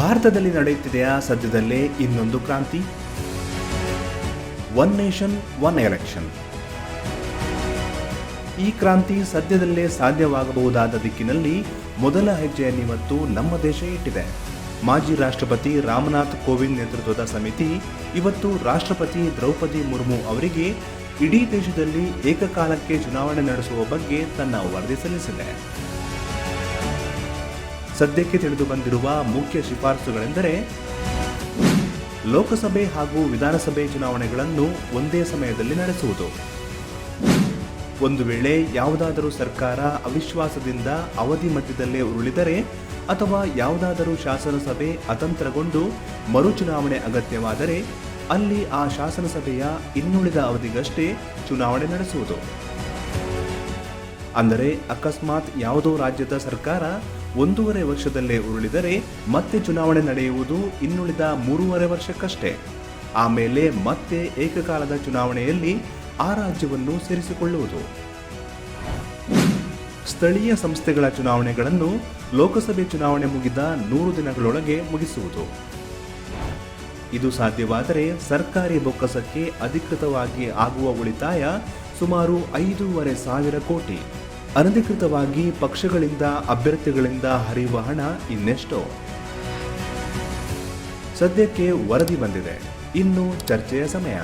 ಭಾರತದಲ್ಲಿ ನಡೆಯುತ್ತಿದೆಯಾ ಸದ್ಯದಲ್ಲೇ ಇನ್ನೊಂದು ಕ್ರಾಂತಿ? ಒನ್ ನೇಷನ್ ಒನ್ ಎಲೆಕ್ಷನ್ ಈ ಕ್ರಾಂತಿ ಸದ್ಯದಲ್ಲೇ ಸಾಧ್ಯವಾಗಬಹುದಾದ ದಿಕ್ಕಿನಲ್ಲಿ ಮೊದಲ ಹೆಜ್ಜೆಯನ್ನಿವತ್ತು ನಮ್ಮ ದೇಶ ಇಟ್ಟಿದೆ. ಮಾಜಿ ರಾಷ್ಟ್ರಪತಿ ರಾಮನಾಥ್ ಕೋವಿಂದ್ ನೇತೃತ್ವದ ಸಮಿತಿ ಇವತ್ತು ರಾಷ್ಟ್ರಪತಿ ದ್ರೌಪದಿ ಮುರ್ಮು ಅವರಿಗೆ ಇಡೀ ದೇಶದಲ್ಲಿ ಏಕಕಾಲಕ್ಕೆ ಚುನಾವಣೆ ನಡೆಸುವ ಬಗ್ಗೆ ತನ್ನ ವರದಿ ಸಲ್ಲಿಸಿದೆ. ಸದ್ಯಕ್ಕೆ ತಿಳಿದು ಬಂದಿರುವ ಮುಖ್ಯ ಶಿಫಾರಸುಗಳೆಂದರೆ ಲೋಕಸಭೆ ಹಾಗೂ ವಿಧಾನಸಭೆ ಚುನಾವಣೆಗಳನ್ನು ಒಂದೇ ಸಮಯದಲ್ಲಿ ನಡೆಸುವುದು. ಒಂದು ವೇಳೆ ಯಾವುದಾದರೂ ಸರ್ಕಾರ ಅವಿಶ್ವಾಸದಿಂದ ಅವಧಿ ಮಧ್ಯದಲ್ಲೇ ಉರುಳಿದರೆ ಅಥವಾ ಯಾವುದಾದರೂ ಶಾಸನಸಭೆ ಅತಂತ್ರಗೊಂಡು ಮರುಚುನಾವಣೆ ಅಗತ್ಯವಾದರೆ ಅಲ್ಲಿ ಆ ಶಾಸನಸಭೆಯ ಇನ್ನುಳಿದ ಅವಧಿಗಷ್ಟೇ ಚುನಾವಣೆ ನಡೆಸುವುದು. ಅಂದರೆ ಅಕಸ್ಮಾತ್ ಯಾವುದೋ ರಾಜ್ಯದ ಸರ್ಕಾರ ಒಂದೂವರೆ ವರ್ಷದಲ್ಲೇ ಉರುಳಿದರೆ ಮತ್ತೆ ಚುನಾವಣೆ ನಡೆಯುವುದು ಇನ್ನುಳಿದ ಮೂರುವರೆ ವರ್ಷಕ್ಕಷ್ಟೇ. ಆಮೇಲೆ ಮತ್ತೆ ಏಕಕಾಲದ ಚುನಾವಣೆಯಲ್ಲಿ ಆ ರಾಜ್ಯವನ್ನು ಸೇರಿಸಿಕೊಳ್ಳುವುದು. ಸ್ಥಳೀಯ ಸಂಸ್ಥೆಗಳ ಚುನಾವಣೆಗಳನ್ನು ಲೋಕಸಭೆ ಚುನಾವಣೆ ಮುಗಿದ ನೂರು ದಿನಗಳೊಳಗೆ ಮುಗಿಸುವುದು. ಇದು ಸಾಧ್ಯವಾದರೆ ಸರ್ಕಾರಿ ಬೊಕ್ಕಸಕ್ಕೆ ಅಧಿಕೃತವಾಗಿ ಆಗುವ ಉಳಿತಾಯ ಸುಮಾರು ಐದೂವರೆ ಸಾವಿರ ಕೋಟಿ. ಅನಧಿಕೃತವಾಗಿ ಪಕ್ಷಗಳಿಂದ ಅಭ್ಯರ್ಥಿಗಳಿಂದ ಹರಿಯುವ ಹಣ ಇನ್ನೆಷ್ಟೋ. ಸದ್ಯಕ್ಕೆ ವರದಿ ಬಂದಿದೆ. ಇನ್ನು ಚರ್ಚೆಯ ಸಮಯ.